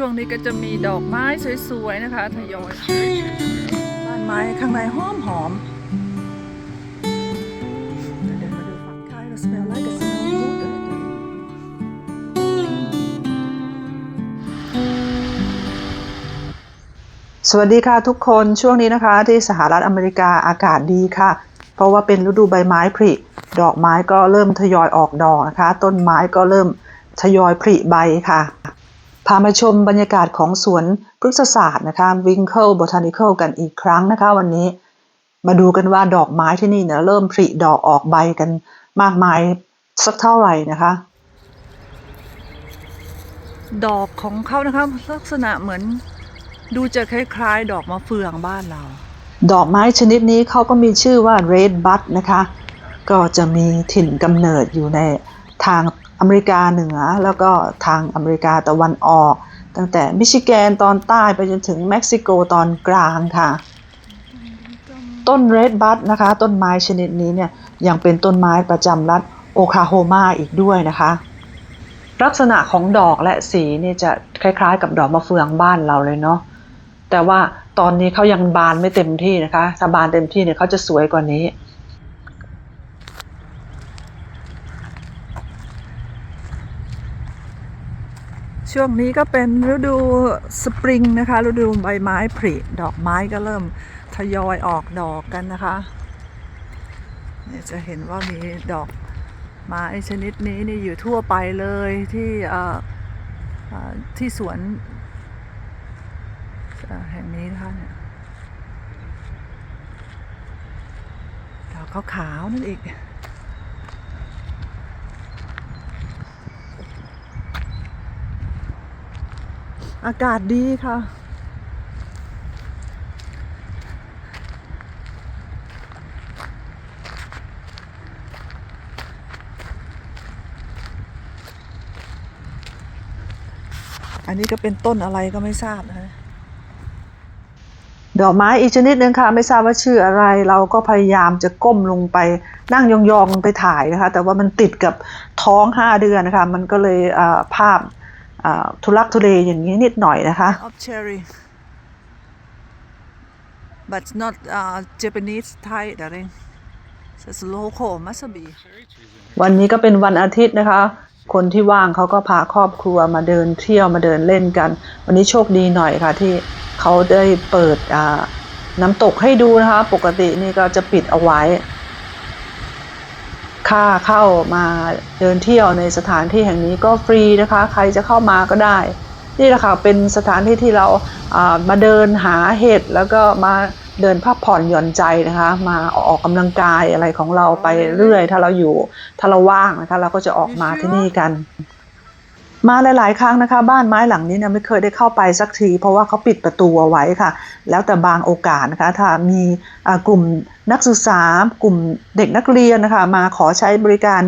ช่วงนี้ก็จะมีดอกไม้สวยๆนะคะทยอยบ้านไม้ข้างในหอมหอมเดินมาดูฝั่ง Kind of smell like a snowwood สวัสดีค่ะทุกคนช่วงนี้นะคะ ที่สหรัฐอเมริกาอากาศดีค่ะ เพราะว่าเป็นฤดูใบไม้ผลิดอกไม้ก็เริ่มทยอยออกดอกนะคะ ต้นไม้ก็เริ่มทยอยผลิใบค่ะ พามาชมบรรยากาศของสวนพฤกษศาสตร์นะคะ Winkle Botanical กันอีกครั้งนะคะ วันนี้มาดูกันว่าดอกไม้ที่นี่เนี่ยเริ่มผลิดอกออกใบกันมากมายสักเท่าไหร่นะคะ ดอกของเขานะคะลักษณะเหมือนดูจะคล้ายๆ ดอกมะเฟืองบ้านเรา ดอกไม้ชนิดนี้เขาก็มีชื่อว่า red bud นะคะ ก็จะมีถิ่นกำเนิดอยู่ในทาง อเมริกาเหนือแล้วก็ทางอเมริกาตะวันออก ตั้งแต่มิชิแกนตอนใต้ไปจนถึงเม็กซิโกตอนกลางค่ะ ต้น red bud นะคะ ต้นไม้ชนิดนี้เนี่ยยังเป็นต้นไม้ประจำรัฐโอคลาโฮมาอีกด้วยนะคะ ลักษณะของดอกและสีนี่จะคล้ายๆ กับดอกมะเฟืองบ้านเราเลยเนาะแต่ว่าตอนนี้เขายังบานไม่เต็มที่นะคะ ถ้าบานเต็มที่เนี่ยเขาจะสวยกว่านี้ ช่วงนี้ก็เป็นฤดูสปริงนะคะ ฤดูใบไม้ผลิดอกไม้ก็เริ่มทยอยออกดอกกันนะคะเนี่ยจะเห็นว่ามีดอกไม้ชนิดนี้นี่อยู่ทั่วไปเลยที่เอ่อที่สวนแห่งนี้นะคะเนี่ยดอกขาวๆนั่นเอง อากาศดีค่ะ อันนี้ก็เป็นต้นอะไรก็ไม่ทราบนะดอกไม้อีกชนิดหนึ่งค่ะ ไม่ทราบว่าชื่ออะไร เราก็พยายามจะก้มลงไปนั่งยองๆไปถ่ายนะคะ แต่ว่ามันติดกับท้องห้าเดือนนะคะ มันก็เลยภาพ ทุลักทุเลอย่างนี้นิดหน่อยนะคะ of cherry but not uh, Japanese Thai darling it's local must be วันนี้ก็เป็นวันอาทิตย์นะคะ คนที่ว่างเขาก็พาครอบครัวมาเดินเที่ยวมาเดินเล่นกัน วันนี้โชคดีหน่อยค่ะที่เขาได้เปิดอ่าน้ำตกให้ดูนะคะ ปกตินี่ก็จะปิดเอาไว้ ค่าเข้ามาเดินเที่ยวในสถานที่แห่งนี้ก็ฟรีนะคะ ใครจะเข้ามาก็ได้ นี่แหละค่ะเป็นสถานที่ที่เราามาเดินหาเห็ดแล้วก็มาเดินพักผ่อนหย่อนใจนะคะ มาออกกำลังกายอะไรของเราไปเรื่อย ถ้าเราอยู่ถ้าเราว่างนะคะ เราก็จะออกมาที่นี่กัน มาหลาย ๆ ครั้งนะคะ บ้านไม้หลังนี้เนี่ยไม่เคยได้เข้าไปสักที เพราะว่าเขาปิดประตูเอาไว้ค่ะ แล้วแต่บางโอกาสนะคะ ถ้ามีกลุ่ม นักศึกษากลุ่มเด็กนักเรียนนะคะมาขอใช้บริการ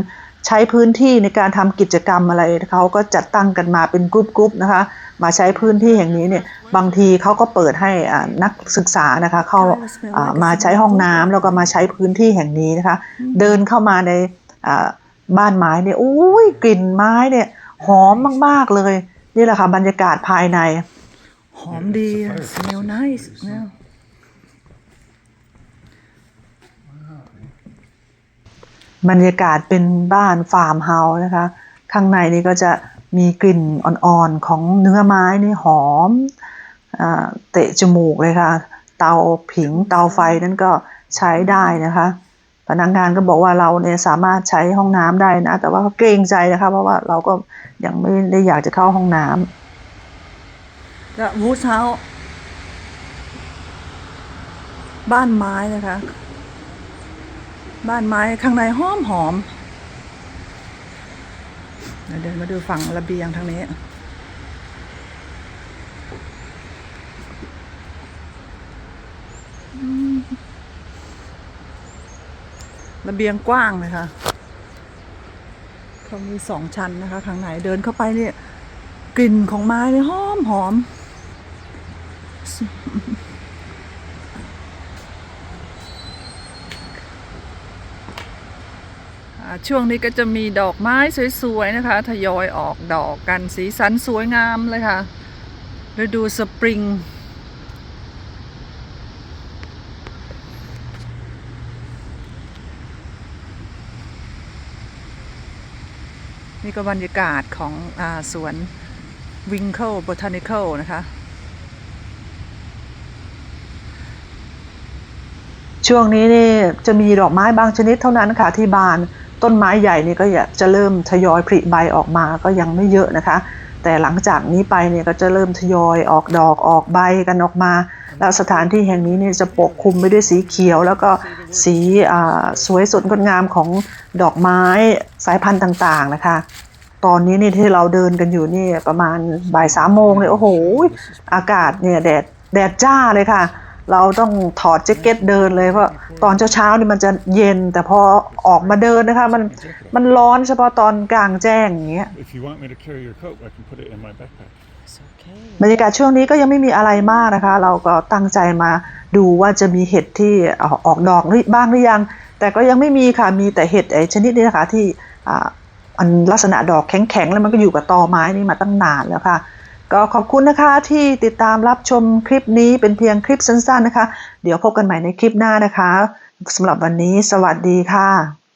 ใช้พื้นที่ในการทำกิจกรรมอะไรเขาก็จัดตั้งกันมาเป็นกรุ๊ปๆนะคะมาใช้พื้นที่แห่งนี้เนี่ยบางทีเขาก็เปิดให้อ่านักศึกษานะคะเข้าอ่ามาใช้ห้องน้ำแล้วก็มาใช้พื้นที่แห่งนี้นะคะเดินเข้ามาในอ่าบ้านไม้เนี่ยอุ้ยกลิ่นไม้เนี่ยหอมมากๆเลยนี่แหละค่ะบรรยากาศภายในหอมดีอะ smell nice น บรรยากาศเป็นบ้านฟาร์มเฮาส์นะคะ ข้างในนี่ก็จะมีกลิ่นอ่อนๆของเนื้อไม้นี่หอมอเตะจมูกเลยค่ะ เตาผิงเตาไฟนั่นก็ใช้ได้นะคะ พนักงานก็บอกว่าเราเนี่ยสามารถใช้ห้องน้ำได้นะ แต่ว่าเขาเกรงใจนะคะ เพราะว่าเราก็ยังไม่ได้อยากจะเข้าห้องน้ำและวูดเฮาบ้านไม้นะคะ บ้านไม้ข้างในหอมหอมเราเดินมาดูฝั่งระเบียงทางนี้ระเบียงกว้างเลยค่ะเขามีสองชั้นนะคะข้างในเดินเข้าไปเนี่ยกลิ่นของไม้เนี่ยหอมหอม อ่า ช่วงนี้ก็จะมีดอกไม้สวยๆนะคะ ทยอยออกดอกกันสีสันสวยงามเลยค่ะฤดูสปริง นี่ก็บรรยากาศของอสวน Winkle Botanical นะคะช่วงนี้นี่จะมีดอกไม้บางชนิดเท่านั้นค่ะที่บาน ต้นไม้ใหญ่นี่ก็จะเริ่มทยอยผลิใบออกมาก็ยังไม่เยอะนะคะ แต่หลังจากนี้ไปเนี่ยก็จะเริ่มทยอยออกดอกออกใบกันออกมา แล้วสถานที่แห่งนี้เนี่ยจะปกคลุมไปด้วยสีเขียว แล้วก็สีสวยสดงดงามของดอกไม้สายพันธุ์ต่างๆนะคะ ตอนนี้นี่ที่เราเดินกันอยู่นี่ประมาณบ่ายสามโมงเลยโอ้โหอากาศเนี่ยแดดแดดจ้าเลยค่ะ เราต้องถอดแจ็คเก็ตเดินเลยเพราะตอนเช้าๆนี่มันจะเย็น แต่พอออกมาเดินนะคะ มันมันร้อนเฉพาะตอนกลางแจ้งอย่างเงี้ย If you want me to carry your coat, I can put it in my backpack. บรรยากาศช่วงนี้ก็ยังไม่มีอะไรมากนะคะ เราก็ตั้งใจมาดูว่าจะมีเห็ดที่ออกออกดอกหรือบ้างหรือยัง แต่ก็ยังไม่มีค่ะมีแต่เห็ดไอชนิดนี้นะคะที่อ่าอันลักษณะดอกแข็งๆแล้วมันก็อยู่กับตอไม้นี่มาตั้งนานแล้วค่ะ ก็ขอบคุณนะคะที่ติดตามรับชมคลิปนี้เป็นเพียงคลิปสั้นๆนะคะ เดี๋ยวพบกันใหม่ในคลิปหน้านะคะสำหรับวันนี้สวัสดีค่ะ